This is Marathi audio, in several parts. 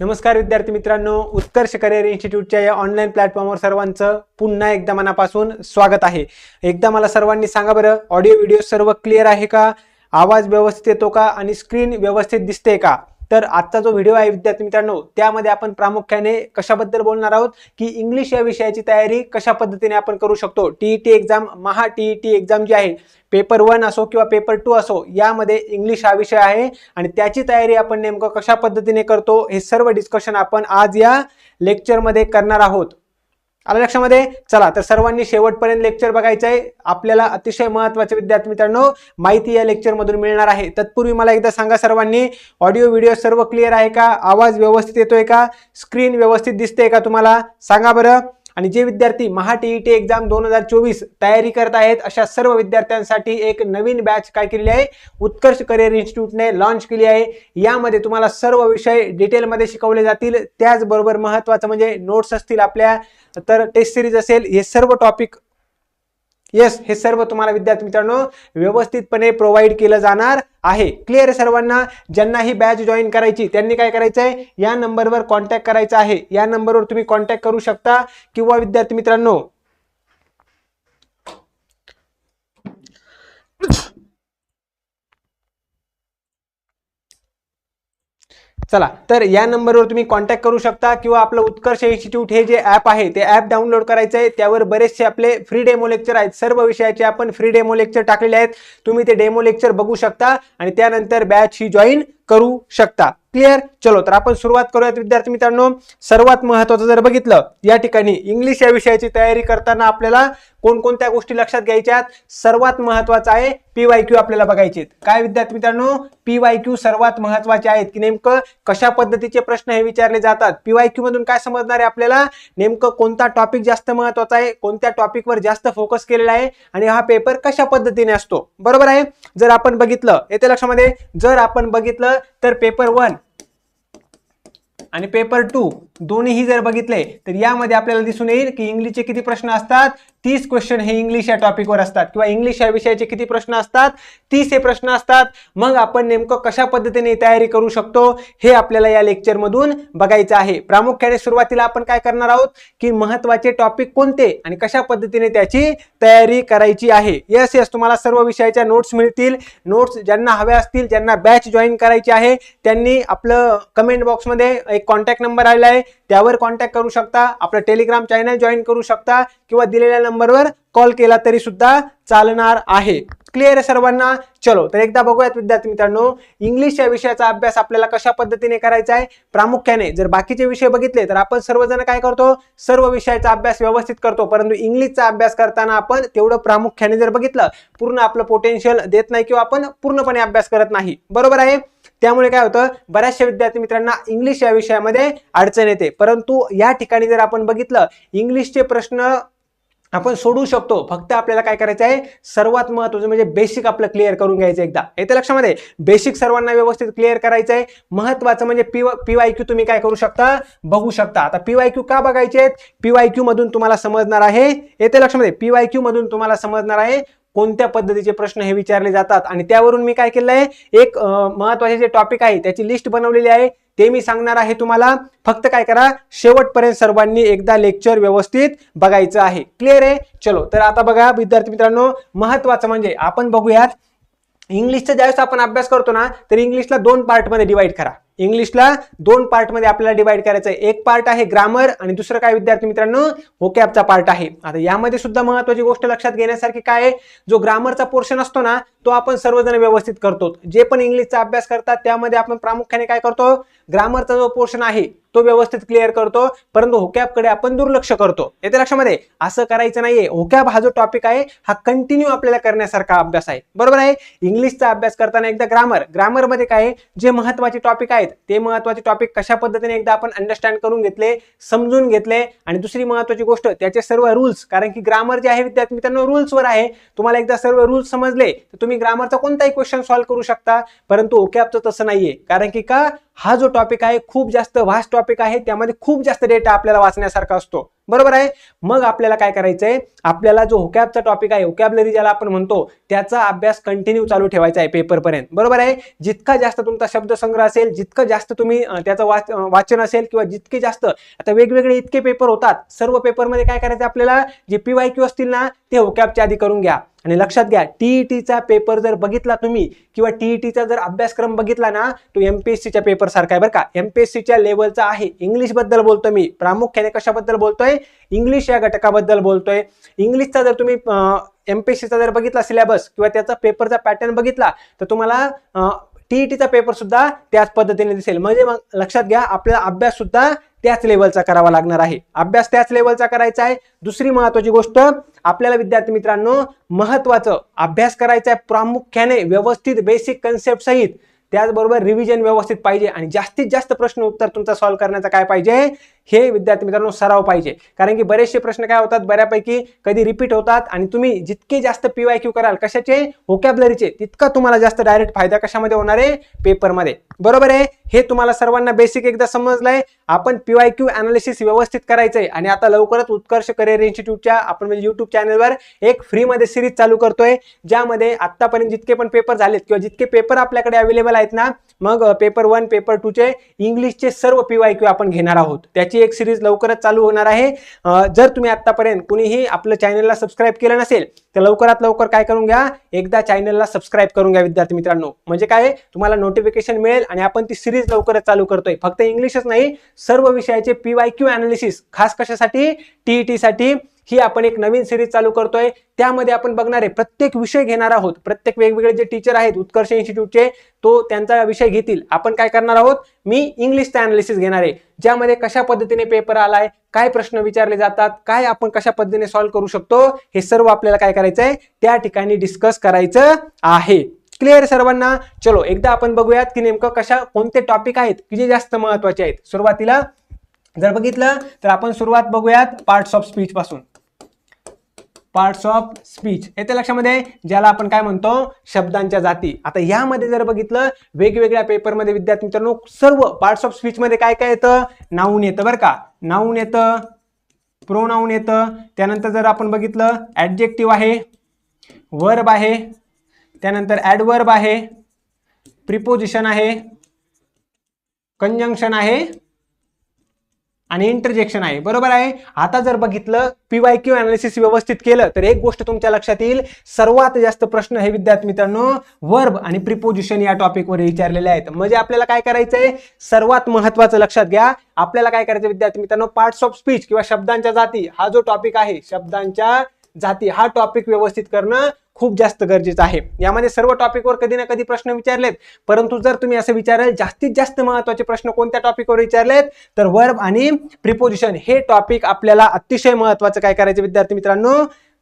नमस्कार विद्यार्थी मित्रांनो. उत्कर्ष करिअर इन्स्टिट्यूटच्या या ऑनलाईन प्लॅटफॉर्मवर सर्वांचं पुन्हा एकदा मनापासून स्वागत आहे. एकदा मला सर्वांनी सांगा बरं ऑडिओ व्हिडिओ सर्व क्लिअर आहे का? आवाज व्यवस्थित येतो का? आणि स्क्रीन व्यवस्थित दिसते का? तर आजचा जो व्हिडिओ आहे विद्यार्थी मित्रांनो त्यामध्ये आपण प्रामुख्याने कशाबद्दल बोलणार आहोत? की इंग्लिश या विषयाची तयारी कशा पद्धतीने आपण करू शकतो? TET exam Maha TET exam जी आहे पेपर वन असो किंवा पेपर टू असो यामध्ये इंग्लिश हा विषय आहे आणि त्याची तयारी आपण नेमकं कशा पद्धतीने करतो हे सर्व डिस्कशन आपण आज या लेक्चरमध्ये करणार आहोत. आलं लक्षामध्ये? चला तर सर्वांनी शेवटपर्यंत लेक्चर बघायचं आहे. आपल्याला अतिशय महत्त्वाचे विद्यार्थी मित्रांनो माहिती या लेक्चरमधून मिळणार आहे. तत्पूर्वी मला एकदा सांगा सर्वांनी ऑडिओ व्हिडिओ सर्व क्लिअर आहे का? आवाज व्यवस्थित येतोय का? स्क्रीन व्यवस्थित दिसते का तुम्हाला? सांगा बरं. आणि जे विद्यार्थी महा टी एक्झाम दोन हजार चोवीस तयारी करत आहेत अशा सर्व विद्यार्थ्यांसाठी एक नवीन बॅच काय केलेली आहे? उत्कर्ष करिअर इन्स्टिट्यूटने लॉन्च केली आहे. यामध्ये तुम्हाला सर्व विषय डिटेलमध्ये शिकवले जातील. त्याचबरोबर महत्त्वाचं म्हणजे नोट्स असतील आपल्या. तर टेस्ट सिरीज असेल हे सर्व टॉपिक येस हे सर्व तुम्हाला विद्यार्थी मित्रांनो व्यवस्थितपणे प्रोव्हाइड केलं जाणार आहे. क्लिअर आहे सर्वांना? ज्यांना ही बॅच जॉईन करायची त्यांनी काय करायचं आहे या नंबरवर कॉन्टॅक्ट करायचा आहे. या नंबरवर तुम्ही कॉन्टॅक्ट करू शकता. किंवा विद्यार्थी मित्रांनो चला तर या नंबरवर तुम्ही कॉन्टॅक्ट करू शकता किंवा आपलं उत्कर्ष इन्स्टिट्यूट हे जे ॲप आहे ते ॲप डाउनलोड करायचं आहे. त्यावर बरेचसे आपले फ्री डेमो लेक्चर आहेत. सर्व विषयाचे आपण फ्री डेमो लेक्चर टाकलेले आहेत. तुम्ही ते डेमो लेक्चर बघू शकता आणि त्यानंतर बॅच ही जॉईन करू शकता. क्लिअर चलो तर आपण सुरुवात करूयात विद्यार्थी मित्रांनो. सर्वात महत्वाचं जर बघितलं या ठिकाणी इंग्लिश या विषयाची तयारी करताना आपल्याला कोणकोणत्या गोष्टी लक्षात घ्यायच्या सर्वात महत्वाचं आहे पीवाय क्यू आपल्याला बघायचे काय विद्यार्थी मित्रांनो? पीवाय क्यू सर्वात महत्त्वाचे आहेत की नेमकं कशा पद्धतीचे प्रश्न हे विचारले जातात? पीवाय क्यू मधून काय समजणार आहे आपल्याला? नेमकं कोणता टॉपिक जास्त महत्त्वाचा आहे? कोणत्या टॉपिकवर जास्त फोकस केलेला आहे? आणि हा पेपर कशा पद्धतीने असतो? बरोबर आहे? जर आपण बघितलं येते लक्षामध्ये? जर आपण बघितलं तर पेपर वन आणि पेपर टू दोन्हीही जर बघितले तर यामध्ये आपल्याला दिसून येईल की इंग्लिशचे किती प्रश्न असतात? तीस क्वेश्चन हे इंग्लिश या टॉपिकवर असतात. किंवा इंग्लिश या विषयाचे किती प्रश्न असतात? तीस हे प्रश्न असतात. मग आपण नेमकं कशा पद्धतीने तयारी करू शकतो? हे आपल्याला या लेक्चरमधून बघायचं आहे. प्रामुख्याने सुरुवातीला आपण काय करणार आहोत? की महत्त्वाचे टॉपिक कोणते? आणि कशा पद्धतीने त्याची तयारी करायची आहे? यस यस तुम्हाला सर्व विषयाच्या नोट्स मिळतील. नोट्स ज्यांना हव्या असतील ज्यांना बॅच जॉईन करायची आहे त्यांनी आपलं कमेंट बॉक्समध्ये एक कॉन्टॅक्ट नंबर आलेला आहे. त्यावर कॉन्टॅक्ट करू शकता. आपलं टेलिग्राम चॅनल जॉईन करू शकता किंवा दिलेल्या नंबरवर कॉल केला तरी सुद्धा चालणार आहे. क्लिअर आहे सर्वांना? चलो तर एकदा बघूयात विद्यार्थी मित्रांनो इंग्लिश या विषयाचा अभ्यास आपल्याला कशा पद्धतीने करायचा आहे? प्रामुख्याने जर बाकीचे विषय बघितले तर आपण सर्वजण काय करतो? सर्व विषयाचा अभ्यास व्यवस्थित करतो. परंतु इंग्लिशचा अभ्यास करताना आपण तेवढं प्रामुख्याने जर बघितलं पूर्ण आपलं पोटेन्शियल देत नाही किंवा आपण पूर्णपणे अभ्यास करत नाही. बरोबर आहे? त्यामुळे काय होतं बऱ्याचशा विद्यार्थी मित्रांना इंग्लिश या विषयामध्ये अडचण येते. परंतु या ठिकाणी जर आपण बघितलं इंग्लिशचे प्रश्न आपण सोडू शकतो. फक्त आपल्याला काय करायचं आहे सर्वात महत्वाचं म्हणजे बेसिक आपलं क्लिअर करून घ्यायचं एकदा. येते लक्षामध्ये? बेसिक सर्वांना व्यवस्थित क्लिअर करायचं आहे महत्वाचं म्हणजे पी पीवाय क्यू तुम्ही काय करू शकता? बघू शकता. आता पीवाय क्यू का बघायचे आहेत पीवाय क्यू मधून तुम्हाला समजणार आहे. येते लक्षामध्ये? पीवाय क्यू मधून तुम्हाला समजणार आहे. कोणत्या पद्धतीचे प्रश्न हे विचारले जातात आणि त्यावरून मी काय केलं आहे एक महत्त्वाचे जे टॉपिक आहे त्याची लिस्ट बनवलेली आहे ते मी सांगणार आहे तुम्हाला. फक्त काय करा शेवटपर्यंत सर्वांनी एकदा लेक्चर व्यवस्थित बघायचं आहे. क्लिअर आहे? चलो तर आता बघा विद्यार्थी मित्रांनो महत्वाचं म्हणजे आपण बघूयात. इंग्लिशचा ज्यावेळेस आपण अभ्यास करतो ना तर इंग्लिशला दोन पार्टमध्ये डिवाइड करा. इंग्लिशला दोन पार्टमध्ये आपल्याला डिवाइड करायचं आहे. एक पार्ट आहे ग्रामर आणि दुसरं काय विद्यार्थी मित्रांनो? होकॅपचा पार्ट आहे. आता यामध्ये सुद्धा महत्वाची गोष्ट लक्षात घेण्यासारखी काय आहे? जो ग्रामरचा पोर्शन असतो ना तो आपण सर्वजण व्यवस्थित करतो. जे पण इंग्लिशचा अभ्यास करतात त्यामध्ये आपण प्रामुख्याने काय करतो? ग्रामरचा जो पोर्शन आहे तो व्यवस्थित क्लिअर करतो. परंतु होकॅपकडे आपण दुर्लक्ष करतो. येते लक्षामध्ये? असं करायचं नाहीये. होकॅप हा जो टॉपिक आहे हा कंटिन्यू आपल्याला करण्यासारखा अभ्यास आहे. बरोबर आहे? इंग्लिशचा अभ्यास करताना एकदा ग्रामर ग्रामरमध्ये काय जे महत्त्वाचे टॉपिक आहे आहेत. ते महत्त्वाचे टॉपिक कशा पद्धतीने एकदा आपण अंडरस्टँड करून घेतले समजून घेतले आणि दुसरी महत्वाची गोष्ट त्याचे सर्व रूल्स कारण की ग्रामर जे आहे विद्यार्थी मित्रांनो रूल्सवर आहे. तुम्हाला एकदा सर्व रूल्स समजले तर तुम्ही ग्रामरचा कोणताही क्वेश्चन सॉल्व्ह करू शकता. परंतु ओकॅपचं तसं नाहीये. कारण की का? हा जो टॉपिक आहे खूप जास्त व्हास्ट टॉपिक आहे त्यामध्ये खूप जास्त डेटा आपल्याला वाचण्यासारखा असतो. बरोबर आहे? मग आपल्याला काय करायचंय? आपल्याला जो होकॅबचा टॉपिक आहे होकॅबलरी ज्याला आपण म्हणतो त्याचा अभ्यास कंटिन्यू चालू ठेवायचा आहे पेपरपर्यंत बरोबर आहे? जितका जास्त तुमचा शब्दसंग्रह असेल जितकं जास्त तुम्ही त्याचं वाच वाचन असेल किंवा जितके जास्त आता वेगवेगळे इतके पेपर होतात. सर्व पेपरमध्ये काय करायचं आपल्याला? जे पी वाय क्यू असतील ना ते हुकॅबच्या आधी करून घ्या. आणि लक्षात घ्या टीईटीचा पेपर जर बघितला तुम्ही किंवा टीईटीचा जर अभ्यासक्रम बघितला ना तो एस पेपर सारखा आहे बरं का. एम पी एस सीच्या लेवलचा आहे. इंग्लिशबद्दल बोलतो मी. प्रामुख्याने कशाबद्दल बोलतोय? इंग्लिश या घटकाबद्दल बोलतोय. इंग्लिशचा जर तुम्ही एम पी एस सीचा जर बघितला सिलेबस किंवा त्याचा पेपरचा पॅटर्न बघितला तर तुम्हाला टीईटीचा पेपर सुद्धा त्याच पद्धतीने दिसेल. म्हणजे मग लक्षात घ्या आपल्याला अभ्यास सुद्धा त्याच लेवलचा करावा लागणार आहे. अभ्यास त्याच लेवलचा करायचा आहे. दुसरी महत्वाची गोष्ट आपल्याला विद्यार्थी मित्रांनो महत्वाचं अभ्यास करायचा आहे प्रामुख्याने व्यवस्थित बेसिक कन्सेप्ट सहित. त्याचबरोबर रिव्हिजन व्यवस्थित पाहिजे. आणि जास्तीत जास्त प्रश्न उत्तर तुमचा सॉल्व्ह करण्याचा काय पाहिजे? हे विद्यार्थी मित्रांनो सराव पाहिजे. कारण की बरेचसे प्रश्न काय होतात? बऱ्यापैकी कधी रिपीट होतात आणि तुम्ही जितके जास्त पीवाय क्यू कराल कशाचे? व्होकॅबलरीचे तितका तुम्हाला जास्त डायरेक्ट फायदा कशामध्ये होणार आहे? पेपरमध्ये बरोबर आहे? हे तुम्हाला सर्वांना बेसिक एकदा समजलंय. आपण पीवाय क्यू अनालिसिस व्यवस्थित करायचंय. आणि आता लवकरच उत्कर्ष करिअर इन्स्टिट्यूटच्या आपण म्हणजे युट्यूब चॅनलवर एक फ्रीमध्ये सिरीज चालू करतोय. ज्यामध्ये आतापर्यंत जितके पण पेपर झालेत किंवा जितके पेपर आपल्याकडे अवेलेबल आहेत ना मग पेपर वन पेपर टूचे इंग्लिशचे सर्व पीवाय क्यू आपण घेणार आहोत. त्याची एक सिरीज लवकरच चालू होणार आहे. जर तुम्ही आतापर्यंत कुणीही आपलं चॅनलला सबस्क्राईब केलं नसेल तर लवकरात लवकर काय करून घ्या? एकदा चॅनलला सबस्क्राईब करून घ्या विद्यार्थी मित्रांनो. म्हणजे काय? तुम्हाला नोटिफिकेशन मिळेल आणि आपण ती सिरीज लवकरच चालू करतोय. फक्त इंग्लिशच नाही सर्व विषयाचे पी वाय क्यू अनालिसिस खास कशासाठी? टीईटी साठी. ही आपण एक नवीन सिरीज चालू करतोय. त्यामध्ये आपण बघणार आहे प्रत्येक विषय घेणार आहोत. प्रत्येक वेगवेगळे जे टीचर आहेत उत्कर्ष इन्स्टिट्यूटचे तो त्यांचा विषय घेतील. आपण काय करणार आहोत? मी इंग्लिशचा अनालिसिस घेणार आहे. ज्यामध्ये कशा पद्धतीने पेपर आलाय काय प्रश्न विचारले जातात काय आपण कशा पद्धतीने सॉल्व्ह करू शकतो हे सर्व आपल्याला काय करायचं आहे त्या ठिकाणी डिस्कस करायचं आहे. क्लिअर सर्वांना? चलो एकदा आपण बघूयात की नेमकं कशा कोणते टॉपिक आहेत की जे जास्त महत्त्वाचे आहेत. सुरुवातीला जर बघितलं तर आपण सुरुवात बघूयात पार्ट्स ऑफ स्पीच पासून. पार्ट्स ऑफ स्पीच येते लक्षामध्ये? ज्याला आपण काय म्हणतो? शब्दांच्या जाती. आता यामध्ये जर बघितलं वेगवेगळ्या पेपरमध्ये विद्यार्थी मित्रांनो सर्व पार्ट्स ऑफ स्पीचमध्ये काय काय येतं? नाऊन येतं बरं का. नाऊन येतं प्रोनाऊन येतं. त्यानंतर जर आपण बघितलं ॲडजेक्टिव्ह आहे वर्ब आहे त्यानंतर ॲडवर्ब आहे प्रिपोजिशन आहे कंजंक्शन आहे आणि इंटरजेक्शन आहे. बरोबर आहे? आता जर बघितलं पीवाय क्यू अनालिसिस व्यवस्थित केलं तर एक गोष्ट तुमच्या लक्षात येईल. सर्वात जास्त प्रश्न हे विद्यार्थी मित्रांनो वर्ब आणि प्रिपोजिशन या टॉपिकवर विचारलेले आहेत. म्हणजे आपल्याला काय करायचंय? सर्वात महत्वाचं लक्षात घ्या. आपल्याला काय करायचं विद्यार्थी मित्रांनो? पार्ट्स ऑफ स्पीच किंवा शब्दांच्या जाती. हा जो टॉपिक आहे शब्दांच्या जाती. हा टॉपिक व्यवस्थित करणं खूप जास्त गरजेचं आहे. यामध्ये सर्व टॉपिकवर कधी ना कधी प्रश्न विचारलेत. परंतु जर तुम्ही असं विचाराल जास्तीत जास्त महत्त्वाचे प्रश्न कोणत्या टॉपिकवर विचारलेत? तर वर्ब आणि प्रिपोजिशन हे टॉपिक आपल्याला अतिशय महत्वाचं काय करायचं विद्यार्थी मित्रांनो?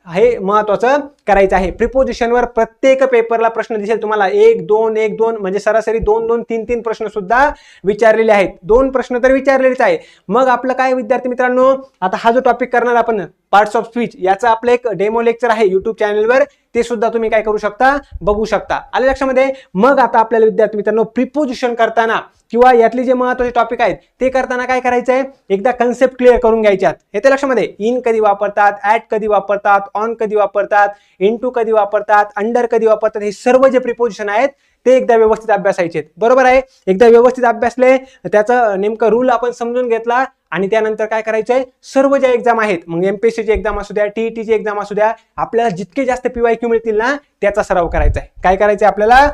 हे महत्वाचं करायचं आहे. प्रिपोजिशनवर प्रत्येक पेपरला प्रश्न दिसेल तुम्हाला. एक दोन एक दोन म्हणजे सरासरी दोन दोन तीन तीन प्रश्न सुद्धा विचारलेले आहेत. दोन प्रश्न तर विचारलेलेच आहे. मग आपलं काय विद्यार्थी मित्रांनो आता हा जो टॉपिक करणार आपण पार्ट्स ऑफ स्पीच याचं आपलं एक डेमो लेक्चर आहे युट्यूब चॅनलवर ते सुद्धा तुम्ही काय करू शकता? बघू शकता. आले लक्षामध्ये? मग आता आपल्याला विद्यार्थी मित्रांनो प्रिपोजिशन करताना किंवा यातले जे महत्त्वाचे टॉपिक आहेत ते करताना काय करायचं आहे एकदा कन्सेप्ट क्लिअर करून घ्यायच्यात. येते लक्षामध्ये इन कधी वापरतात ऍट कधी वापरतात ऑन कधी वापरतात इन टू कधी वापरतात अंडर कधी वापरतात हे सर्व जे प्रिपोजिशन आहेत ते एकदा व्यवस्थित अभ्यासायचे आहेत. बरोबर आहे? एकदा व्यवस्थित अभ्यासले त्याचं नेमकं रूल आपण समजून घेतला आणि त्यानंतर काय करायचंय? सर्व ज्या एक्झाम आहेत मग एमपीएससीची एक्झाम असू द्या टीईटीची एक्झाम असू द्या आपल्याला जितके जास्त पीवाय क्यू मिळतील ना त्याचा सराव करायचा आहे काय करायचंय आपल्याला?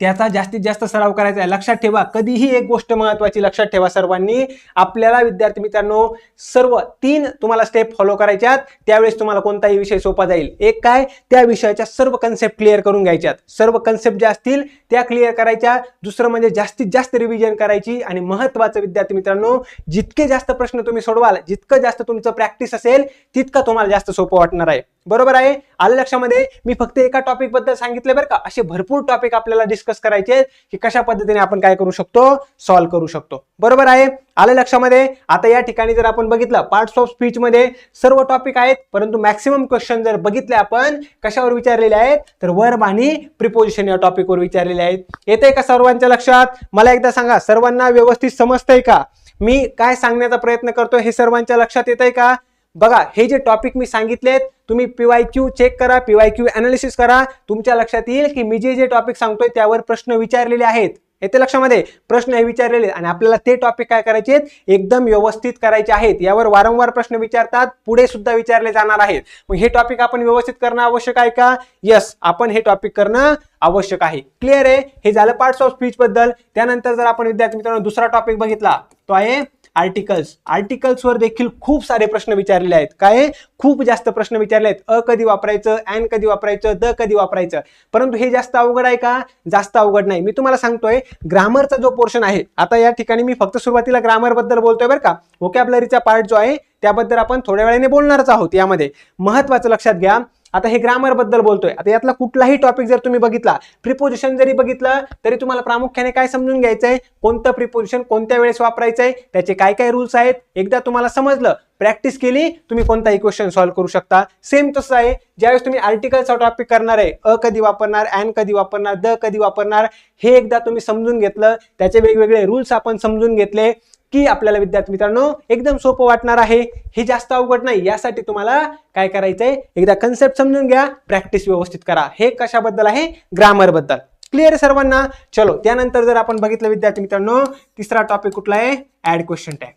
त्याचा जास्तीत जास्त सराव करायचा आहे. लक्षात ठेवा कधीही एक गोष्ट महत्वाची लक्षात ठेवा सर्वांनी. आपल्याला विद्यार्थी मित्रांनो सर्व तीन तुम्हाला स्टेप फॉलो करायच्यात त्यावेळेस तुम्हाला कोणताही विषय सोपा जाईल. एक काय? त्या विषयाच्या सर्व कन्सेप्ट क्लिअर करून घ्यायच्यात. सर्व कन्सेप्ट ज्या असतील त्या क्लिअर करायच्या. दुसरं म्हणजे जास्तीत जास्त रिव्हिजन करायची आणि महत्वाचं विद्यार्थी मित्रांनो जितके जास्त प्रश्न तुम्ही सोडवाल जितकं जास्त तुमचं प्रॅक्टिस असेल तितकं तुम्हाला जास्त सोपं वाटणार आहे. बरोबर आहे? आलं लक्षामध्ये? मी फक्त एका टॉपिकबद्दल सांगितले बरं का. असे भरपूर टॉपिक आपल्याला डिस्कस करायचे आहेत की कशा पद्धतीने आपण काय करू शकतो? सॉल्व्ह करू शकतो. बरोबर आहे? आलं लक्षामध्ये? आता या ठिकाणी जर आपण बघितलं पार्ट्स ऑफ स्पीच मध्ये सर्व टॉपिक आहेत परंतु मॅक्सिमम क्वेश्चन जर बघितले आपण कशावर विचारलेले आहेत? तर वर्ब आणि प्रिपोजिशन या टॉपिकवर विचारलेले आहेत. येते का सर्वांच्या लक्षात? मला एकदा सांगा सर्वांना व्यवस्थित समजतंय का? मी काय सांगण्याचा प्रयत्न करतोय हे सर्वांच्या लक्षात येत आहे का? बघा हे जे टॉपिक मी सांगितलेत तुम्ही पीवाय क्यू चेक करा पीवाय क्यू अनालिसिस करा. तुमच्या लक्षात येईल की मी जे जे टॉपिक सांगतोय त्यावर प्रश्न विचारलेले आहेत. येते लक्षामध्ये? प्रश्न हे विचारलेले आणि आपल्याला ते टॉपिक काय करायचे आहेत? एकदम व्यवस्थित करायचे आहेत. यावर वारंवार प्रश्न विचारतात. पुढे सुद्धा विचारले जाणार आहेत. मग हे टॉपिक आपण व्यवस्थित करणं आवश्यक आहे का? यस आपण हे टॉपिक करणं आवश्यक आहे. क्लिअर आहे? हे झालं पार्ट्स ऑफ स्पीच बद्दल. त्यानंतर जर आपण विद्यार्थी मित्रांनो दुसरा टॉपिक बघितला तो आहे आर्टिकल्स आर्टिकल्सवर देखील खूप सारे प्रश्न विचारलेले आहेत. काय खूप जास्त प्रश्न विचारले आहेत अ कधी वापरायचं? अँड कधी वापरायचं? द कधी वापरायचं? परंतु हे जास्त अवघड आहे का? जास्त अवघड नाही. मी तुम्हाला सांगतोय ग्रामरचा जो पोर्शन आहे आता या ठिकाणी मी फक्त सुरुवातीला ग्रामरबद्दल बोलतोय बरं का. वोकॅबलरीचा पार्ट जो आहे त्याबद्दल आपण थोड्या वेळाने बोलणारच आहोत यामध्ये. महत्वाचं लक्षात घ्या. आता हे ग्रामरबद्दल बोलतोय. आता यातला कुठलाही टॉपिक जर तुम्ही बघितला प्रिपोजिशन जरी बघितलं तरी तुम्हाला प्रामुख्याने काय समजून घ्यायचं आहे कोणतं प्रिपोजिशन कोणत्या वेळेस वापरायचं आहे त्याचे काय काय रूल्स आहेत? एकदा तुम्हाला समजलं प्रॅक्टिस केली तुम्ही कोणताही क्वेश्चन सॉल्व्ह करू शकता. सेम तसं आहे. ज्यावेळेस तुम्ही आर्टिकलचा टॉपिक करणार आहे अ कधी वापरणार अँड कधी वापरणार द कधी वापरणार हे एकदा तुम्ही समजून घेतलं. त्याचे वेगवेगळे रूल्स आपण समजून घेतले. की आपल्याला विद्यार्थी मित्रांनो एकदम सोपं वाटणार आहे. हे जास्त अवघड नाही. यासाठी तुम्हाला काय करायचंय? एकदा कन्सेप्ट समजून घ्या. प्रॅक्टिस व्यवस्थित करा. हे कशाबद्दल आहे? ग्रामरबद्दल क्लिअर सर्वांना? चलो त्यानंतर जर आपण बघितलं विद्यार्थी मित्रांनो तिसरा टॉपिक कुठला आहे? ऍड क्वेश्चन टॅग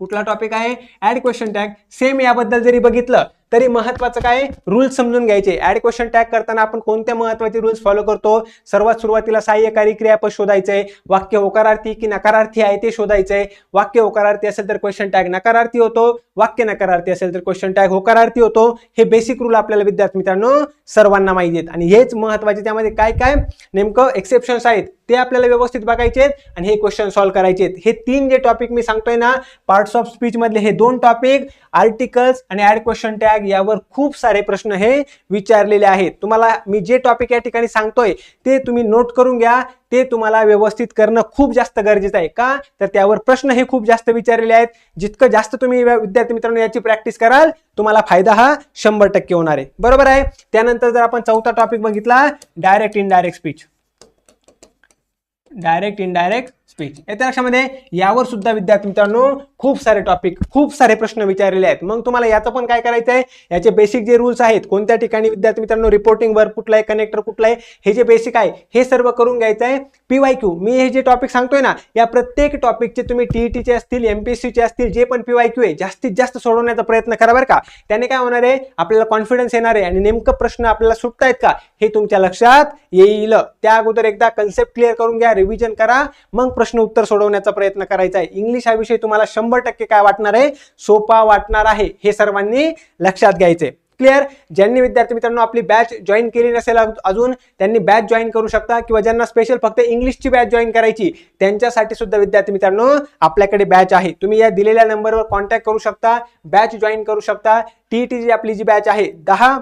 कुठला टॉपिक आहे? ऍड क्वेश्चन टॅग सेम याबद्दल जरी बघितलं तरी महत्वाचं काय? रूल्स समजून घ्यायचे. ऍड क्वेश्चन टॅग करताना आपण कोणत्या महत्त्वाचे रूल्स फॉलो करतो? सर्वात सुरुवातीला सहाय्यकारी क्रियापद शोधायचंय. वाक्य होकारार्थी की नकारार्थी आहे ते शोधायचंय. वाक्य होकारार्थी असेल तर क्वेश्चन टॅग नकारार्थी होतो. वाक्य नकारार्थी असेल तर क्वेश्चन टॅग होकारार्थी होतो. हे बेसिक रूल आपल्याला विद्यार्थी मित्रांनो सर्वांना माहिती आहेत. आणि हेच महत्त्वाचे त्यामध्ये काय काय नेमकं एक्सेप्शन्स आहेत. ते आपल्याला व्यवस्थित बघायचे आणि हे क्वेश्चन सॉल्व्ह करायचे आहेत. हे तीन जे टॉपिक मी सांगतोय ना पार्ट्स ऑफ स्पीच मधले हे दोन टॉपिक आर्टिकल्स आणि ऍड क्वेश्चन टॅग यावर खूप सारे प्रश्न हे विचारलेले आहेत. तुम्हाला मी जे टॉपिक या ठिकाणी सांगतोय ते तुम्ही नोट करून घ्या. ते तुम्हाला व्यवस्थित करणं खूप जास्त गरजेचं आहे. का? तर त्यावर प्रश्न हे खूप जास्त विचारलेले आहेत. जितकं जास्त तुम्ही विद्यार्थी मित्रांनो याची प्रॅक्टिस कराल तुम्हाला फायदा हा शंभर टक्के होणार आहे. बरोबर आहे? त्यानंतर जर आपण चौथा टॉपिक बघितला direct indirect speech direct indirect speech येत्या लक्षामध्ये यावर सुद्धा विद्यार्थी मित्रांनो खूप सारे टॉपिक खूप सारे प्रश्न विचारलेले आहेत. मग तुम्हाला याचं पण काय करायचं आहे याचे बेसिक जे रूल्स आहेत कोणत्या ठिकाणी विद्यार्थी मित्रांनो रिपोर्टिंग वर्क कुठला आहे कनेक्टर कुठला आहे हे जे बेसिक आहे हे सर्व करून घ्यायचं आहे पीवाय क्यू मी हे जे टॉपिक सांगतोय ना या प्रत्येक टॉपिकचे तुम्ही टीईटीचे असतील एमपीएससीचे असतील जे पण पीवाय क्यू आहे जास्तीत जास्त सोडवण्याचा प्रयत्न करा बरं का. त्याने काय होणार आहे? आपल्याला कॉन्फिडन्स येणार आहे आणि नेमकं प्रश्न आपल्याला सुटतायत का हे तुमच्या लक्षात येईल. त्या अगोदर एकदा कन्सेप्ट क्लिअर करून घ्या रिव्हिजन करा. मग प्रश्न उत्तर सोडवण्याचा प्रयत्न करायचा आहे. इंग्लिश हा विषय तुम्हाला शंभर शंभर टक्के काय वाटणार आहे? सोपा वाटणार आहे. हे सर्वांनी लक्षात घ्यायचे. क्लिअर ज्यांनी विद्यार्थी मित्रांनो आपली बॅच जॉईन केली नसेल अजून त्यांनी बॅच जॉईन करू शकता किंवा ज्यांना स्पेशल फक्त इंग्लिशची बॅच जॉईन करायची त्यांच्यासाठी सुद्धा विद्यार्थी मित्रांनो आपल्याकडे बॅच आहे. तुम्ही या दिलेल्या नंबरवर कॉन्टॅक्ट करू शकता बॅच जॉईन करू शकता. टी जी आपली जी बॅच आहे दहा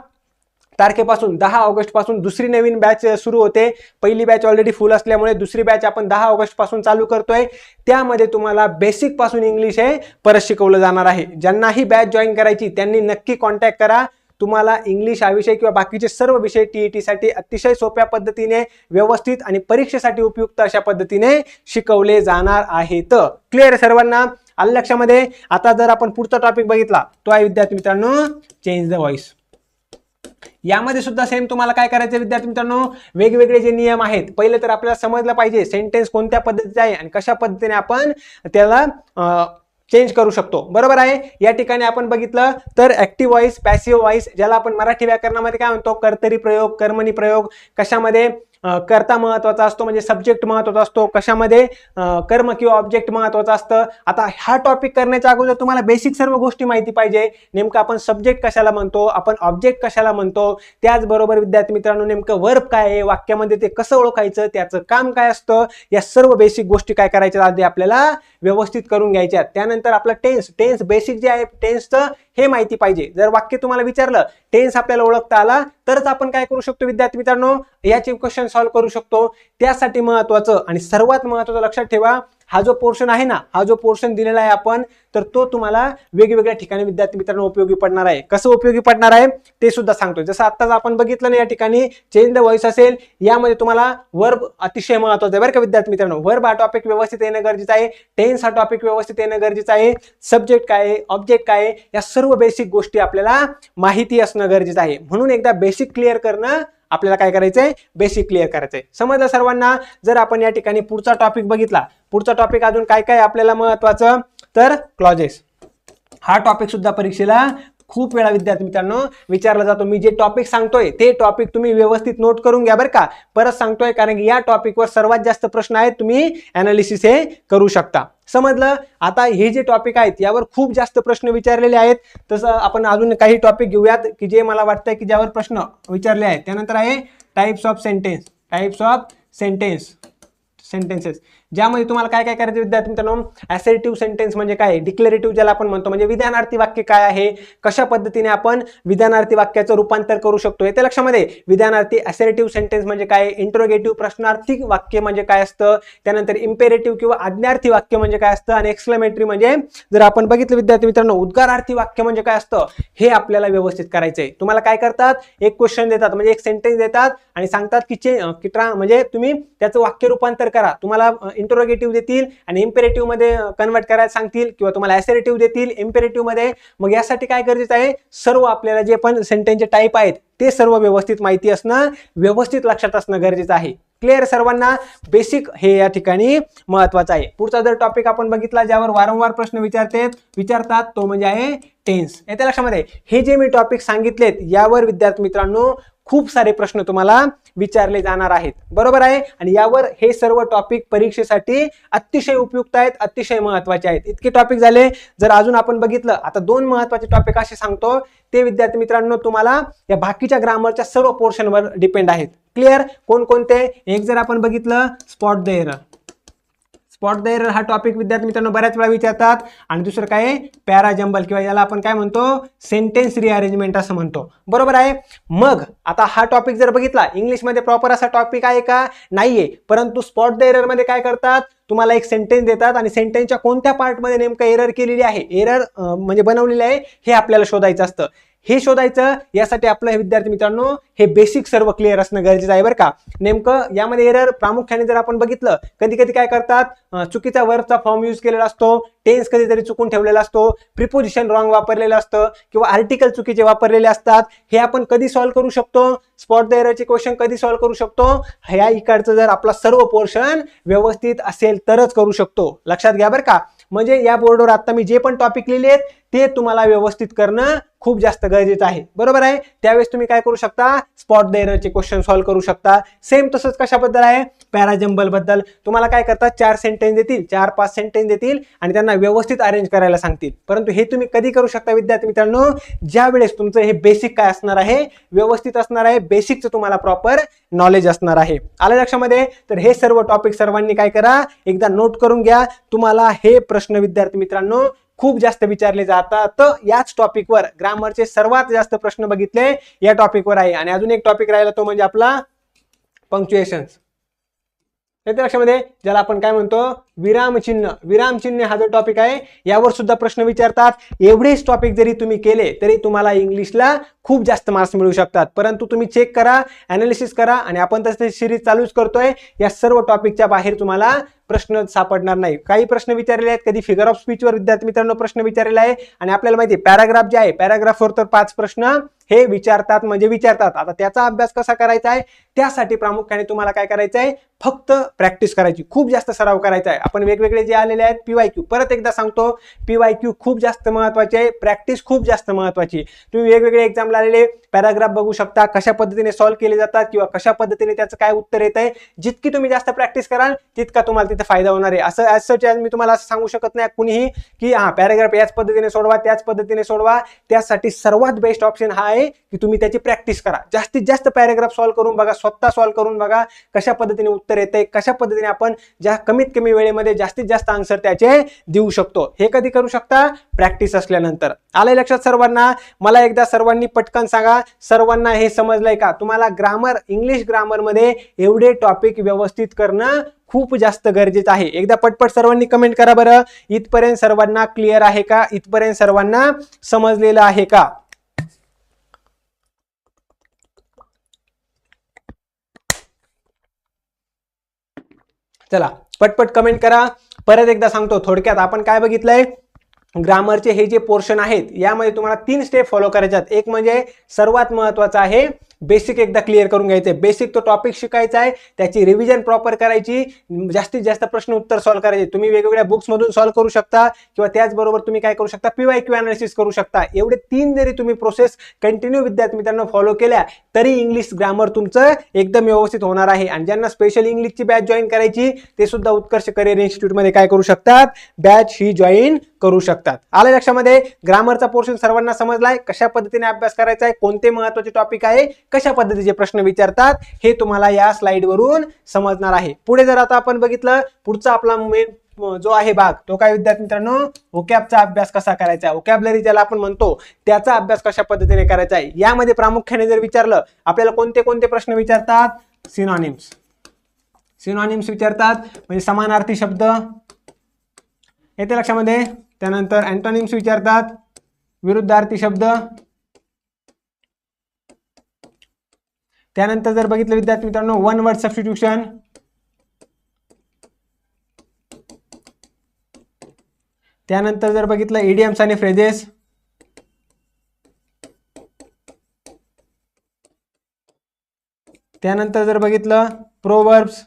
तारखेपासून दहा ऑगस्टपासून दुसरी नवीन बॅच सुरू होते. पहिली बॅच ऑलरेडी फुल असल्यामुळे दुसरी बॅच आपण दहा ऑगस्टपासून चालू करतोय. त्यामध्ये तुम्हाला बेसिकपासून इंग्लिश हे परत शिकवलं जाणार आहे. ज्यांना ही बॅच जॉईन करायची त्यांनी नक्की कॉन्टॅक्ट करा. तुम्हाला इंग्लिश हा विषय किंवा बाकीचे सर्व विषय टीईटी साठी अतिशय सोप्या पद्धतीने व्यवस्थित आणि परीक्षेसाठी उपयुक्त अशा पद्धतीने शिकवले जाणार आहेत. क्लिअर सर्वांना? आलं लक्षामध्ये? आता जर आपण पुढचा टॉपिक बघितला तो आहे विद्यार्थी मित्रांनो चेंज द व्हॉइस यामध्ये सुद्धा सेम तुम्हाला काय करायचं विद्यार्थी मित्रांनो? वेगवेगळे जे नियम आहेत पहिले तर आपल्याला समजलं पाहिजे सेंटेन्स कोणत्या पद्धतीचा आहे आणि कशा पद्धतीने आपण त्याला चेंज करू शकतो. बरोबर आहे? या ठिकाणी आपण बघितलं तर ऍक्टिव्ह व्हॉइस पॅसिव्ह व्हॉइस ज्याला आपण मराठी व्याकरणामध्ये काय म्हणतो? कर्तरी प्रयोग कर्मणी प्रयोग कशामध्ये? कर्ता महत्त्वाचा असतो म्हणजे सब्जेक्ट महत्त्वाचा असतो कशामध्ये? कर्म किंवा ऑब्जेक्ट महत्वाचं असतं. आता हा टॉपिक करण्याच्या अगोदर तुम्हाला बेसिक सर्व गोष्टी माहिती पाहिजे. नेमकं आपण सब्जेक्ट कशाला म्हणतो? आपण ऑब्जेक्ट कशाला म्हणतो? त्याचबरोबर विद्यार्थी मित्रांनो नेमकं वर्ब काय आहे? वाक्यामध्ये ते कसं ओळखायचं? त्याचं काम काय असतं? या सर्व बेसिक गोष्टी काय करायच्या आधी आपल्याला व्यवस्थित करून घ्यायच्या. त्यानंतर आपलं टेन्स टेन्स बेसिक जे आहे टेन्सचं हे माहिती पाहिजे. जर वाक्य तुम्हाला विचारलं टेन्स आपल्याला ओळखता आला तरच आपण काय करू शकतो विद्यार्थी मित्रांनो? याचे क्वेश्चन सॉल्व्ह करू शकतो. त्यासाठी महत्वाचं आणि सर्वात महत्वाचं लक्षात ठेवा हा जो पोर्शन आहे ना हा जो पोर्शन दिलेला आहे आपण तर तो तुम्हाला वेगवेगळ्या ठिकाणी विद्यार्थी मित्रांनो उपयोगी पडणार आहे. कसं उपयोगी पडणार आहे? ते सुद्धा सांगतो जसं आत्ताच आपण बघितलं ना या ठिकाणी चेंज द व्हॉइस असेल यामध्ये तुम्हाला वर्ब अतिशय महत्त्वाचा आहे. बरं का विद्यार्थी मित्रांनो? वर्ब हा टॉपिक व्यवस्थित येणं गरजेचं आहे. टेन्स हा टॉपिक व्यवस्थित येणं गरजेचं आहे. सब्जेक्ट काय आहे? ऑब्जेक्ट काय आहे? या सर्व बेसिक गोष्टी आपल्याला माहिती असणं गरजेचं आहे. म्हणून एकदा बेसिक क्लिअर करणं आपल्याला काय करायचंय? बेसिक क्लिअर करायचंय. समजलं सर्वांना? जर आपण या ठिकाणी पुढचा टॉपिक बघितला पुढचा टॉपिक अजून काय काय आपल्याला महत्वाचं? तर क्लॉजेस हा टॉपिक सुद्धा परीक्षेला खूप वेळा विद्यार्थी मित्रांनो विचारला जातो मी जे टॉपिक सांगतोय ते टॉपिक तुम्ही व्यवस्थित नोट करून घ्या बरं का. परत सांगतोय कारण की या टॉपिकवर सर्वात जास्त प्रश्न आहेत तुम्ही अनालिसिस हे करू शकता. समजलं? आता हे जे टॉपिक आहेत यावर खूप जास्त प्रश्न विचारलेले आहेत. तसं आपण अजून काही टॉपिक घेऊयात की जे मला वाटतंय की ज्यावर प्रश्न विचारले आहेत. त्यानंतर आहे types of sentence types of sentence sentences ज्यामध्ये तुम्हाला काय काय करायचं विद्यार्थी मित्रांनो? ॲसेटिव्ह सेंटेन्स म्हणजे काय? डिक्लेरेटिव्ह ज्याला आपण म्हणतो. म्हणजे विधानार्थी वाक्य काय आहे? कशा पद्धतीने आपण विधानार्थी वाक्याचं रूपांतर करू शकतो? येते लक्षामध्ये विधानार्थी ॲसेटिव्ह सेंटेन्स म्हणजे काय? इंट्रोगेटिव्ह प्रश्नार्थी वाक्य म्हणजे काय असतं? त्यानंतर इम्पेरेटिव्ह किंवा आज्ञार्थी वाक्य म्हणजे काय असतं? आणि एक्सप्लेमेटरी म्हणजे जर आपण बघितलं विद्यार्थी मित्रांनो उद्गारार्थी वाक्य म्हणजे काय असतं? हे आपल्याला व्यवस्थित करायचंय. तुम्हाला काय करतात? एक क्वेश्चन देतात. म्हणजे एक सेंटेन्स देतात. आणि सांगतात की चे की ट्रा म्हणजे तुम्ही त्याचं वाक्य रूपांतर करा. तुम्हाला इंटरोगेटिव्ह देतील आणि इम्पेरेटिव्हमध्ये कन्वर्ट करायला सांगतील किंवा तुम्हाला ॲसेरेटिव्ह देतील इम्पेरेटिव्हमध्ये मग यासाठी काय गरजेचं आहे? सर्व आपल्याला जे पण सेंटेन्सचे टाईप आहेत ते सर्व व्यवस्थित माहिती असणं व्यवस्थित लक्षात असणं गरजेचं आहे. क्लिअर सर्वांना बेसिक हे या ठिकाणी महत्वाचं आहे. पुढचा जर टॉपिक आपण बघितला ज्यावर वारंवार प्रश्न विचारते विचारतात तो म्हणजे आहे टेन्स येत्या लक्षामध्ये? हे जे मी टॉपिक सांगितलेत यावर विद्यार्थी मित्रांनो खूप सारे प्रश्न तुम्हाला विचारले जाणार आहेत. बरोबर आहे? आणि यावर हे सर्व टॉपिक परीक्षेसाठी अतिशय उपयुक्त आहेत अतिशय महत्त्वाचे आहेत. इतके टॉपिक झाले. जर अजून आपण बघितलं आता दोन महत्त्वाचे टॉपिक असे सांगतो. ते विद्यार्थी मित्रांनो तुम्हाला या बाकीच्या ग्रामरच्या सर्व पोर्शनवर डिपेंड आहेत. क्लिअर कोणकोणते? एक जर आपण बघितलं spot the error spot the error हा टॉपिक विद्यार्थी मित्रांनो बऱ्याच वेळा विचारतात. आणि दुसरं काय आहे? पॅरा जंबल किंवा याला आपण काय म्हणतो? सेंटेन्स रिअरेंजमेंट असं म्हणतो. बरोबर आहे? मग आता हा टॉपिक जर बघितला इंग्लिशमध्ये प्रॉपर असा टॉपिक आहे का? नाहीये. परंतु स्पॉट द एररमध्ये काय करतात? तुम्हाला एक सेंटेन्स देतात आणि सेंटेन्सच्या कोणत्या पार्टमध्ये नेमकं एरर केलेली आहे? एरर म्हणजे बनवलेली आहे हे आपल्याला शोधायचं असतं. हे शोधायचं यासाठी आपलं हे विद्यार्थी मित्रांनो हे बेसिक सर्व क्लिअर असणं गरजेचं आहे बरं का. नेमकं यामध्ये एरर प्रामुख्याने जर आपण बघितलं कधी कधी काय करतात चुकीचा वर्बचा फॉर्म यूज केलेला असतो टेन्स कधीतरी चुकून ठेवलेला असतो प्रिपोजिशन रॉंग वापरलेलं असतं किंवा आर्टिकल चुकीचे वापरलेले असतात हे आपण कधी सॉल्व्ह करू शकतो? स्पॉट द एररचे क्वेश्चन कधी सॉल्व्ह करू शकतो? ह्या इकडचं जर आपला सर्व पोर्शन व्यवस्थित असेल तरच करू शकतो. लक्षात घ्या बरं का. म्हणजे या बोर्डवर आता मी जे पण टॉपिक लिहिले आहेत ते तुम्हाला व्यवस्थित करणं खूप जास्त गरजेचं आहे. बरोबर आहे? त्यावेळेस तुम्ही काय करू शकता? स्पॉट द एररचे क्वेश्चन सॉल्व्ह करू शकता. सेम तसंच कशाबद्दल आहे? पॅराजम्बलबद्दल. तुम्हाला काय करतात? चार सेंटेन्स देतील चार पाच सेंटेन्स देतील आणि त्यांना व्यवस्थित अरेंज करायला सांगतील. परंतु हे तुम्ही कधी करू शकता विद्यार्थी मित्रांनो? ज्या वेळेस तुमचं हे बेसिक काय असणार आहे? व्यवस्थित असणार आहे. बेसिकचं तुम्हाला प्रॉपर नॉलेज असणार आहे. आलं लक्षामध्ये? तर हे सर्व टॉपिक सर्वांनी काय करा? एकदा नोट करून घ्या. तुम्हाला हे प्रश्न विद्यार्थी मित्रांनो खूप जास्त विचारले जातात. तर याच टॉपिकवर ग्रामरचे सर्वात जास्त प्रश्न बघितले. या टॉपिकवर आहे. आणि अजून एक टॉपिक राहिला तो म्हणजे आपला पंक्च्युएशन्स येते लक्षामध्ये ज्याला आपण काय म्हणतो? विरामचिन्ह विरामचिन्ह हा जो टॉपिक आहे यावर सुद्धा प्रश्न विचारतात. एवढेच टॉपिक जरी तुम्ही केले तरी तुम्हाला इंग्लिशला खूप जास्त मार्क्स मिळू शकतात. परंतु तुम्ही चेक करा अनालिसिस करा आणि आपण तसे सिरीज चालूच करतोय. या सर्व टॉपिकच्या बाहेर तुम्हाला प्रश्न सापडणार नाही. काही प्रश्न विचारलेले आहेत कधी फिगर ऑफ स्पीचवर विद्यार्थी मित्रांनो प्रश्न विचारलेला आहे. आणि आपल्याला माहिती आहे पॅराग्राफ जे आहे पॅराग्राफवर तर पाच प्रश्न. हे विचारतात म्हणजे विचारतात. आता त्याचा अभ्यास कसा करायचा आहे? त्यासाठी प्रामुख्याने तुम्हाला काय करायचं आहे? फक्त प्रॅक्टिस करायची. खूप जास्त सराव करायचा आहे. आपण वेगवेगळे जे आलेले आहेत पीवाय क्यू परत एकदा सांगतो पीवाय क्यू खूप जास्त महत्त्वाचे आहे. प्रॅक्टिस खूप जास्त महत्वाची आहे. तुम्ही वेगवेगळे एक्झामला आलेले पॅराग्राफ बघू शकता कशा पद्धतीने सॉल्व्ह केले जातात किंवा कशा पद्धतीने त्याचं काय उत्तर येत आहे. जितकी तुम्ही जास्त प्रॅक्टिस कराल तितका तुम्हाला तिथे फायदा होणार आहे. असं ॲज सच मी तुम्हाला असं सांगू शकत नाही कुणीही की हा पॅराग्राफ याच पद्धतीने सोडवा त्याच पद्धतीने सोडवा. त्यासाठी सर्वात बेस्ट ऑप्शन हा आहे की तुम्ही त्याची प्रॅक्टिस करा. जास्तीत जास्त पॅरेग्राफ सॉल्व्ह करून बघा स्वतः सॉल्व्ह करून बघा कशा पद्धतीने उत्तर येते कशा पद्धतीने आपण ज्या कमीत कमी वेळेमध्ये जास्तीत जास्त आन्सर त्याचे देऊ शकतो. हे कधी करू शकता? प्रॅक्टिस असल्यानंतर. आलंय लक्षात सर्वांना? मला एकदा सर्वांनी पटकन सांगा. सर्वांना हे समजलंय का? तुम्हाला ग्रामर इंग्लिश ग्रामरमध्ये एवढे टॉपिक व्यवस्थित करणं खूप जास्त गरजेचं आहे. एकदा पटपट सर्वांनी कमेंट करा बरं. इथपर्यंत सर्वांना क्लिअर आहे का? इथपर्यंत सर्वांना समजलेलं आहे का? चला पटपट कमेंट करा. परत एकदा सांगतो थोडक्यात आपण काय बघितलंय? ग्रामरचे हे जे पोर्शन आहेत यामध्ये तुम्हाला तीन स्टेप फॉलो करायच्यात. आहेत एक म्हणजे सर्वात महत्वाचं आहे बेसिक एकदा क्लिअर करून घ्यायचे. बेसिक तो टॉपिक शिकायचा आहे त्याची रिव्हिजन प्रॉपर करायची जास्तीत जास्त प्रश्न उत्तर सॉल्व्ह करायचे. तुम्ही वेगवेगळ्या बुक्समधून सॉल्व्ह करू शकता किंवा त्याचबरोबर तुम्ही काय करू शकता? पीवाय क्यू अनालिसिस करू शकता. एवढे तीन जरी तुम्ही प्रोसेस कंटिन्यू विद्यार्थी मित्रांनो फॉलो केल्या तरी इंग्लिश ग्रामर तुमचं एकदम व्यवस्थित होणार आहे. आणि ज्यांना स्पेशल इंग्लिशची बॅच जॉईन करायची ते सुद्धा उत्कर्ष करिअर इन्स्टिट्यूटमध्ये काय करू शकतात? बॅच ही जॉईन करू शकतात. आलं लक्षामध्ये? ग्रामरचा पोर्शन सर्वांना समजलाय. कशा पद्धतीने अभ्यास करायचा आहे? कोणते महत्त्वाचे टॉपिक आहे? कशा पद्धतीचे प्रश्न विचारतात? हे तुम्हाला या स्लाइड वरून समजणार आहे. पुढे जर आता आपण बघितलं पुढचा आपला मेन जो आहे भाग तो काय विद्यार्थी मित्रांनो? ओकॅबचा अभ्यास कसा करायचा? आहे ओकॅबलरी ज्याला आपण म्हणतो त्याचा अभ्यास कशा पद्धतीने करायचा आहे? यामध्ये प्रामुख्याने जर विचारलं आपल्याला कोणते कोणते प्रश्न विचारतात? सिनॉनिम्स सिनॉनिम्स विचारतात. म्हणजे समानार्थी शब्द. येते लक्षामध्ये? त्यानंतर अँटोनिम्स विचारतात. विरुद्धार्थी शब्द. त्यानंतर जर बघितलं विद्यार्थी मित्रांनो वन वर्ड सबस्टिट्यूशन त्यानंतर जर बघितलं इडियम्स आणि फ्रेजेस त्यानंतर जर बघितलं प्रोवर्ब्स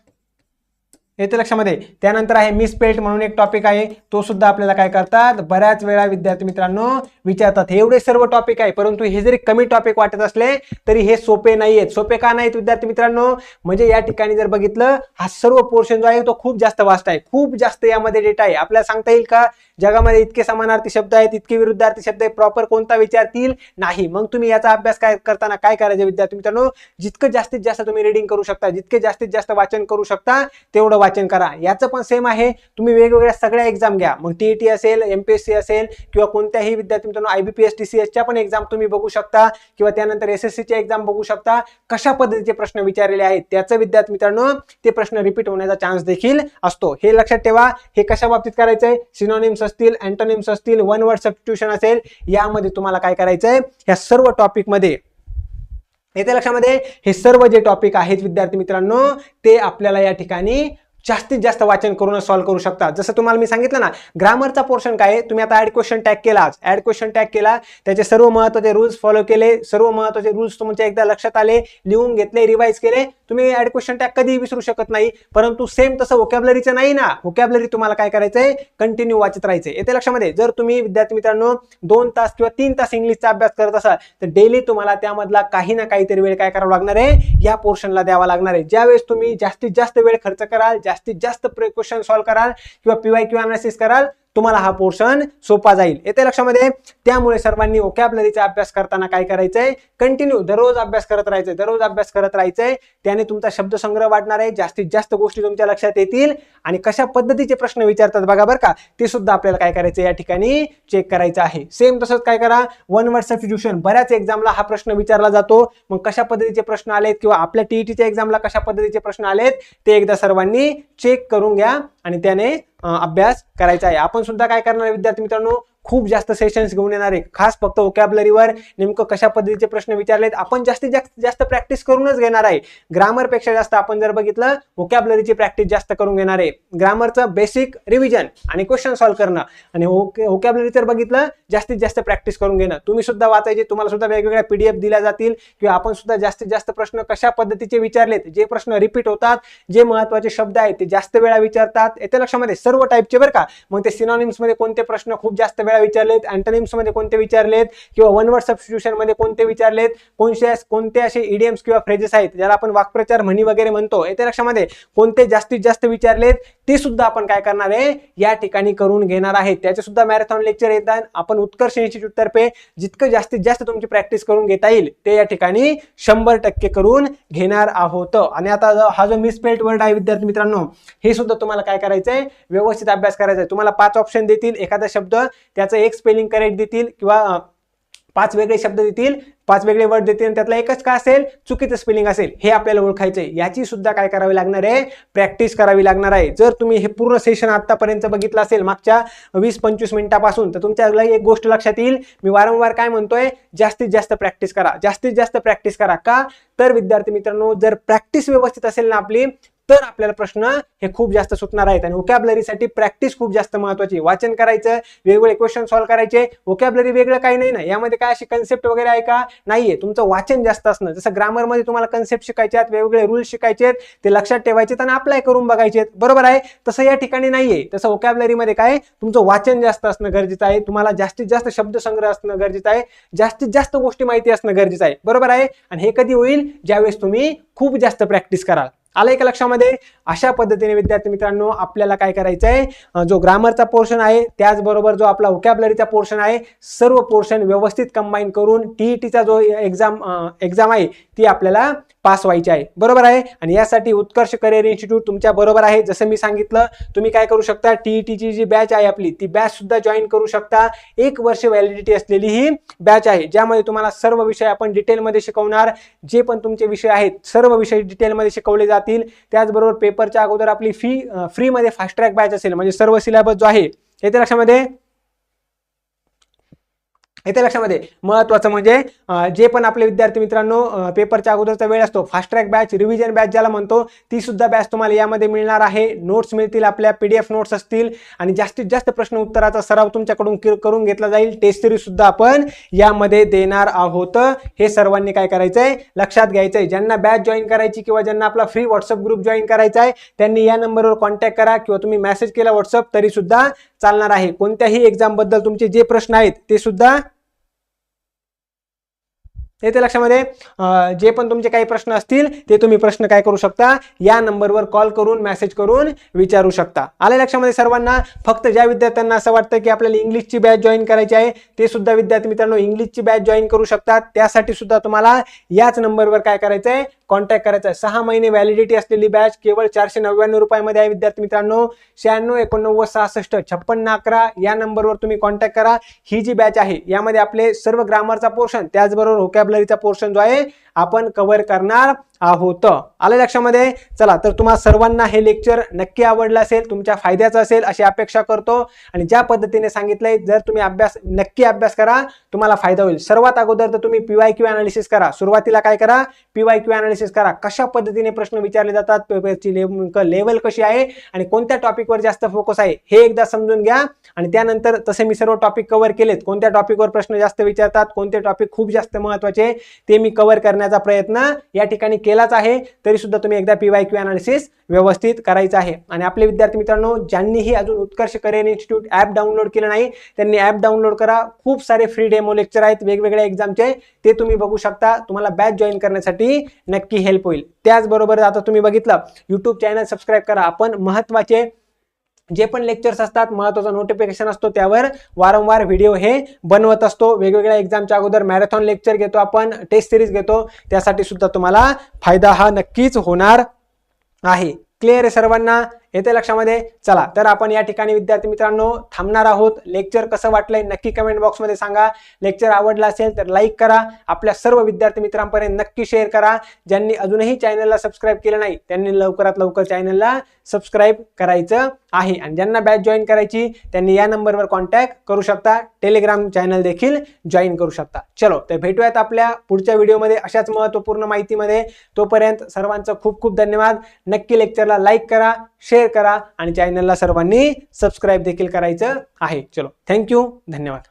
येते लक्षामध्ये त्यानंतर आहे मिसपेल्ट म्हणून एक टॉपिक आहे. तो सुद्धा आपल्याला काय करतात? बऱ्याच वेळा विद्यार्थी मित्रांनो विचारतात. हे एवढे सर्व टॉपिक आहे परंतु हे जरी कमी टॉपिक वाटत असले तरी हे सोपे नाही आहेत सोपे का नाहीत विद्यार्थी मित्रांनो? म्हणजे या ठिकाणी जर बघितलं हा सर्व पोर्शन जो आहे तो खूप जास्त वास्ट आहे. खूप जास्त यामध्ये डेटा आहे. आपल्याला सांगता येईल का? जगामध्ये इतके समानार्थी शब्द आहेत इतके विरुद्धार्थी शब्द आहे प्रॉपर कोणता विचारतील? नाही. मग तुम्ही याचा अभ्यास काय करताना काय करायचे विद्यार्थी मित्रांनो? जितकं जास्तीत जास्त तुम्ही रिडिंग करू शकता जितके जास्तीत जास्त वाचन करू शकता तेवढं वाचन करा. याचं पण सेम आहे. तुम्ही वेगवेगळ्या सगळ्या एक्झाम घ्या. मग टी ई टी असेल एम पी एस सी असेल किंवा कोणत्याही विद्यार्थी मित्रांनो सी एसच्या पण एक्झाम तुम्ही बघू शकता. किंवा त्यानंतर एस एस सीच्या एक्झाम बघू शकता. कशा पद्धतीचे प्रश्न विचारलेले आहेत त्याचं विद्यार्थी मित्रांनो ते प्रश्न रिपीट होण्याचा चान्स देखील असतो. हे लक्षात ठेवा. हे कशा बाबतीत करायचंय? सिनोनिम्स असतील अँटोनिम्स असतील वन वर्ड सबस्टिट्यूशन असेल यामध्ये तुम्हाला काय करायचंय? या सर्व टॉपिकमध्ये येते लक्षामध्ये? हे सर्व जे टॉपिक आहेत विद्यार्थी मित्रांनो ते आपल्याला या ठिकाणी जास्तीत जास्त वाचन करून सॉल्व्ह करू शकता. जसं तुम्हाला मी सांगितलं ना ग्रामरचा पोर्शन काय आहे? तुम्ही आता ऍड क्वेश्चन टॅग केला ऍड क्वेश्चन टॅग केला. त्याचे सर्व महत्त्वाचे रूल्स फॉलो केले. सर्व महत्त्वाचे रूल्स तुमच्या एकदा लक्षात आले लिहून घेतले रिवाईज केले. तुम्ही ऍड क्वेश्चन टॅग कधीही विसरू शकत नाही. परंतु सेम तसं वोकॅबलरीचं नाही ना. वोकॅबलरी तुम्हाला काय करायचंय? कंटिन्यू वाचत राहायचंय. येते लक्षामध्ये? जर तुम्ही विद्यार्थी मित्रांनो दोन तास किंवा तीन तास इंग्लिशचा अभ्यास करत असाल तर डेली तुम्हाला त्यामधला काही ना काहीतरी वेळ काय करावा लागणार आहे? या पोर्शनला द्यावा लागणार आहे. ज्यावेळेस तुम्ही जास्तीत जास्त वेळ खर्च कराल जास्तीत जास्त प्रिकॉशन सॉल्व्ह कराल किंवा पीवाय क्यू अनालिसिस कराल. तुम्हाला हा पोर्शन सोपा जाईल. येते लक्षामध्ये? त्यामुळे सर्वांनी ओकॅबलरीचा अभ्यास करताना काय करायचंय? कंटिन्यू दररोज अभ्यास करत राहायचंय दररोज अभ्यास करत राहायचंय. त्याने तुमचा शब्दसंग्रह वाढणार आहे जास्तीत जास्त गोष्टी तुमच्या लक्षात येतील. आणि कशा पद्धतीचे प्रश्न विचारतात बघा बरं का ते सुद्धा आपल्याला काय करायचं या ठिकाणी चेक करायचं आहे. सेम तसंच काय करा वन वर्ड सबस्टिट्यूशन बऱ्याच एक्झामला हा प्रश्न विचारला जातो. मग कशा पद्धतीचे प्रश्न आलेत किंवा आपल्या टीईटीच्या एक्झामला कशा पद्धतीचे प्रश्न आलेत ते एकदा सर्वांनी चेक करून घ्या आणि त्याने अभ्यास करायचा आहे. आपण सुद्धा काय करणार विद्यार्थी मित्रांनो? खूप जास्त सेशन्स घेऊन येणार आहे. खास फक्त ओकॅबलरीवर नेमकं कशा पद्धतीचे प्रश्न विचारलेत आपण जास्तीत जास्त जास्त प्रॅक्टिस करूनच घेणार आहे. ग्रामरपेक्षा जास्त आपण जर बघितलं ओकॅबलरीची प्रॅक्टिस जास्त करून घेणार आहे. ग्रामरचं बेसिक रिव्हिजन आणि क्वेश्चन सॉल्व्ह करणं. आणि ओकॅबलरी जर बघितलं जास्तीत जास्त प्रॅक्टिस करून घेणं. तुम्ही सुद्धा वाचायचे तुम्हाला सुद्धा वेगवेगळ्या पीडीएफ दिल्या जातील किंवा आपण सुद्धा जास्तीत जास्त प्रश्न कशा पद्धतीचे विचारलेत जे प्रश्न रिपीट होतात जे महत्त्वाचे शब्द आहेत ते जास्त वेळा विचारतात. येत्या लक्षामध्ये? सर्व टाईपचे बरं का? मग ते सिनॉनिम्समध्ये कोणते प्रश्न खूप जास्त वेळा विचारलेत? अँटनिम्समध्ये कोणते विचारलेत? किंवा वन वर्ड सबस्टिट्यूशनमध्ये कोणते विचारलेत? कोणते कोणते असे इडियम्स किंवा फ्रेजेस आहेत ज्याला आपण वाक्प्रचार म्हणी वगैरे म्हणतो येत्या लक्षामध्ये कोणते जास्तीत जास्त विचारलेत ते सुद्धा आपण काय करणार आहे? या ठिकाणी करून घेणार आहे त्याचे सुद्धा मॅरेथॉन लेक्चर येतात आपण उत्कर्ष इन्स्टिट्यूट तर्फे जितकं जास्तीत जास्त तुमची प्रॅक्टिस करून घेता येईल ते या ठिकाणी शंभर टक्के करून घेणार आहोत. आणि आता हा जो मिसपेल्ट वर्ड आहे विद्यार्थी मित्रांनो हे सुद्धा तुम्हाला काय करायचंय? व्यवस्थित अभ्यास करायचा आहे तुम्हाला पाच ऑप्शन देतील. एखादा शब्द त्याचं एक स्पेलिंग करेक्ट देतील किंवा पाच वेगळे शब्द देतील पाच वेगळे वर्ड देतील आणि त्यातला एकच काय असेल? चुकीचं स्पेलिंग असेल. हे आपल्याला ओळखायचं आहे याची सुद्धा काय करावी लागणार आहे? प्रॅक्टिस करावी लागणार आहे. जर तुम्ही हे पूर्ण सेशन आत्तापर्यंत बघितलं असेल मागच्या वीस पंचवीस मिनिटापासून तर तुमच्या एक गोष्ट लक्षात येईल. मी वारंवार काय म्हणतोय? जास्तीत जास्त प्रॅक्टिस करा. जास्तीत जास्त प्रॅक्टिस करा. का? तर विद्यार्थी मित्रांनो जर प्रॅक्टिस व्यवस्थित असेल ना आपली तर आपल्याला प्रश्न हे खूप जास्त सुटणार आहेत. आणि ओकॅबलरीसाठी प्रॅक्टिस खूप जास्त महत्वाची वाचन करायचं वेगवेगळे क्वेश्चन सॉल्व्ह करायचे. ओकॅबलरी वेगळं काही नाही ना. यामध्ये काय अशी कन्सेप्ट वगैरे आहे का? नाहीये. तुमचं वाचन जास्त असणं. जसं ग्रामरमध्ये तुम्हाला कन्सेप्ट शिकायचे आहेत वेगवेगळे रूल्स शिकायचे आहेत ते लक्षात ठेवायचे आणि अप्लाय करून बघायचे बरोबर आहे? तसं या ठिकाणी नाहीये. तसं ओकॅबलरीमध्ये काय? तुमचं वाचन जास्त असणं गरजेचं आहे. तुम्हाला जास्तीत जास्त शब्दसंग्रह असणं गरजेचं आहे. जास्तीत जास्त गोष्टी माहिती असणं गरजेचं आहे. बरोबर आहे? आणि हे कधी होईल? ज्यावेळेस तुम्ही खूप जास्त प्रॅक्टिस कराल. आलं का लक्षामध्ये? अशा पद्धतीने विद्यार्थी मित्रांनो आपल्याला काय करायचं आहे जो ग्रामरचा पोर्शन आहे त्याचबरोबर जो आपला वोकॅबलरीचा पोर्शन आहे सर्व पोर्शन व्यवस्थित कंबाईन करून टीईटीचा जो एक्झाम एक्झाम आहे ती आपल्याला पास व्हायचे आहे. बरोबर आहे? आणि यासाठी उत्कर्ष करिअर इन्स्टिट्यूट तुमच्या बरोबर आहे. जसं मी सांगितलं तुम्ही काय करू शकता? टीईटीची जी बॅच आहे आपली ती बॅच सुद्धा जॉईन करू शकता. एक वर्ष व्हॅलिडिटी असलेली ही बॅच आहे ज्यामध्ये तुम्हाला सर्व विषय आपण डिटेलमध्ये शिकवणार. जे पण तुमचे विषय आहेत सर्व विषय डिटेलमध्ये शिकवले जातील. त्याचबरोबर पेपरच्या अगोदर आपली फी फ्रीमध्ये फास्ट ट्रॅक बॅच असेल म्हणजे सर्व सिलेबस जो आहे येते लक्षामध्ये? येते लक्षामध्ये महत्वाचं म्हणजे जे पण आपले विद्यार्थी मित्रांनो पेपरच्या अगोदरचा वेळ असतो fast track batch revision batch ज्याला म्हणतो ती सुद्धा बॅच तुम्हाला यामध्ये मिळणार आहे. नोट्स मिळतील आपल्या पीडीएफ नोट्स असतील. आणि जास्तीत जास्त प्रश्न उत्तराचा सराव तुमच्याकडून करून घेतला जाईल. टेस्ट सिरीज सुद्धा आपण यामध्ये देणार आहोत. हे सर्वांनी काय करायचंय? लक्षात घ्यायचंय. ज्यांना बॅच जॉईन करायची किंवा ज्यांना आपला फ्री व्हॉट्सअप ग्रुप जॉईन करायचा आहे त्यांनी या नंबरवर कॉन्टॅक्ट करा किंवा तुम्ही मेसेज केला व्हॉट्सअप तरी सुद्धा चालणार आहे. कोणत्याही एक्झामबद्दल तुमचे जे प्रश्न आहेत ते सुद्धा येते लक्षामध्ये जे पण तुमचे काही प्रश्न असतील ते तुम्ही प्रश्न काय करू शकता? या नंबरवर कॉल करून मेसेज करून विचारू शकता. आले लक्षामध्ये सर्वांना? फक्त ज्या विद्यार्थ्यांना असं वाटतं की आपल्याला इंग्लिशची बॅच जॉईन करायची आहे ते सुद्धा विद्यार्थी मित्रांनो इंग्लिशची बॅच जॉईन करू शकतात. त्यासाठी सुद्धा तुम्हाला याच नंबरवर काय करायचं आहे कॉन्टॅक्ट करायचा आहे. सहा महिने व्हॅलिडिटी असलेली बॅच केवळ चारशे नव्याण्णव रुपयामध्ये आहे विद्यार्थी मित्रांनो. शहाण्णव एकोणनव्वद सहासष्ट छप्पन्न अकरा या नंबरवर तुम्ही कॉन्टॅक्ट करा. ही जी बॅच आहे यामध्ये आपले सर्व ग्रामरचा पोर्शन त्याचबरोबर होकॅबलरीचा पोर्शन जो आहे आपण कव्हर करणार आहोत. आलं लक्षामध्ये? चला तर तुम्हाला सर्वांना हे लेक्चर नक्की आवडलं असेल तुमच्या फायद्याचं असेल अशी अपेक्षा करतो. आणि ज्या पद्धतीने सांगितलंय जर तुम्ही अभ्यास नक्की अभ्यास करा तुम्हाला फायदा होईल. सर्वात अगोदर तर तुम्ही पीवाय क्यू अनालिसिस करा. सुरुवातीला काय करा? पीवाय क्यू अनालिसिस करा. कशा पद्धतीने प्रश्न विचारले जातात? पेपरची लेवल कशी आहे? आणि कोणत्या टॉपिकवर जास्त फोकस आहे? हे एकदा समजून घ्या. आणि त्यानंतर तसे मी सर्व टॉपिक कव्हर केलेत. कोणत्या टॉपिकवर प्रश्न जास्त विचारतात? कोणते टॉपिक खूप जास्त महत्त्वाचे? ते मी कव्हर करण्याचा प्रयत्न या ठिकाणी केलाच आहे. तरी सुद्धा तुम्ही एकदा पी वाय क्यू अनालिसिस व्यवस्थित करायचं आहे. आणि आपले विद्यार्थी मित्रांनो ज्यांनीही अजून Utkarsh career institute app download केलं नाही त्यांनी ॲप डाउनलोड करा. खूप सारे फ्री डेमो लेक्चर आहेत वेगवेगळ्या एक्झामचे ते तुम्ही बघू शकता. तुम्हाला बॅच जॉईन करण्यासाठी नक्की हेल्प होईल. त्याचबरोबर आता तुम्ही बघितलं यूट्यूब चॅनल सबस्क्राईब करा. आपण महत्त्वाचे जे पण लेक्चर्स असतात महत्त्वाचा नोटिफिकेशन असतो त्यावर वारंवार व्हिडिओ हे बनवत असतो. वेगवेगळ्या एक्झामच्या अगोदर मॅरेथॉन लेक्चर घेतो आपण टेस्ट सिरीज घेतो. त्यासाठी सुद्धा तुम्हाला फायदा हा नक्कीच होणार आहे. क्लिअर आहे सर्वांना? येते लक्षामध्ये. चला तर आपण या ठिकाणी विद्यार्थी मित्रांनो थांबणार आहोत. लेक्चर कसं वाटलंय नक्की कमेंट बॉक्समध्ये सांगा. लेक्चर आवडला असेल तर लाईक करा. आपल्या सर्व विद्यार्थी मित्रांपर्यंत नक्की शेअर करा. ज्यांनी अजूनही चॅनलला सबस्क्राईब केलं नाही त्यांनी लवकरात लवकर चॅनलला सबस्क्राईब करायचं आहे. आणि ज्यांना बॅच जॉईन करायची त्यांनी या नंबरवर कॉन्टॅक्ट करू शकता. टेलिग्राम चॅनल देखील जॉईन करू शकता. चलो तर भेटूयात आपल्या पुढच्या व्हिडिओमध्ये अशाच महत्त्वपूर्ण माहितीमध्ये. तोपर्यंत सर्वांचं खूप खूप धन्यवाद. नक्की लेक्चरला लाईक करा. शेअर करा आणि चॅनलला सर्वांनी सबस्क्राईब देखील करायचं आहे. चलो थँक्यू धन्यवाद.